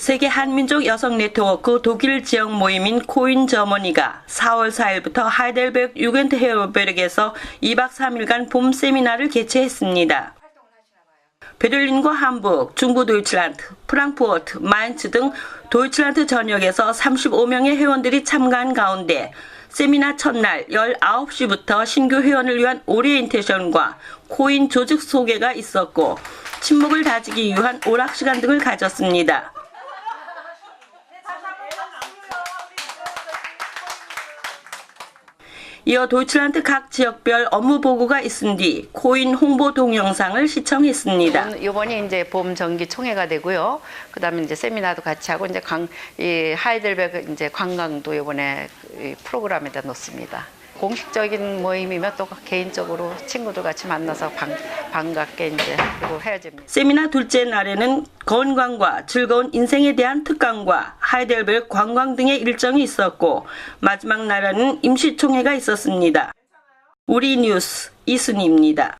세계 한민족 여성 네트워크 독일 지역 모임인 코인 저머니가 4월 4일부터 하이델베르 유겐트 헤어베르크에서 2박 3일간 봄 세미나를 개최했습니다. 베를린과 함부르크, 중부 도이칠란드, 프랑크푸르트, 마인츠 등 도이칠란드 전역에서 35명의 회원들이 참가한 가운데 세미나 첫날 19시부터 신규 회원을 위한 오리엔테이션과 코인 조직 소개가 있었고 친목을 다지기 위한 오락 시간 등을 가졌습니다. 이어 도이칠란드 각 지역별 업무 보고가 있은 뒤 코인 홍보 동영상을 시청했습니다. 이번이 이제 봄 정기 총회가 되고요. 그다음에 이제 세미나도 같이 하고 이제 관, 이 하이델베르크 이제 관광도 이번에 이 프로그램에다 놓습니다. 공식적인 모임이면 또 개인적으로 친구들 같이 만나서 반, 반갑게 이제 그리고 헤어집니다. 세미나 둘째 날에는 건강과 즐거운 인생에 대한 특강과 하이델베르 관광 등의 일정이 있었고 마지막 날에는 임시총회가 있었습니다. 우리 뉴스 이순희입니다.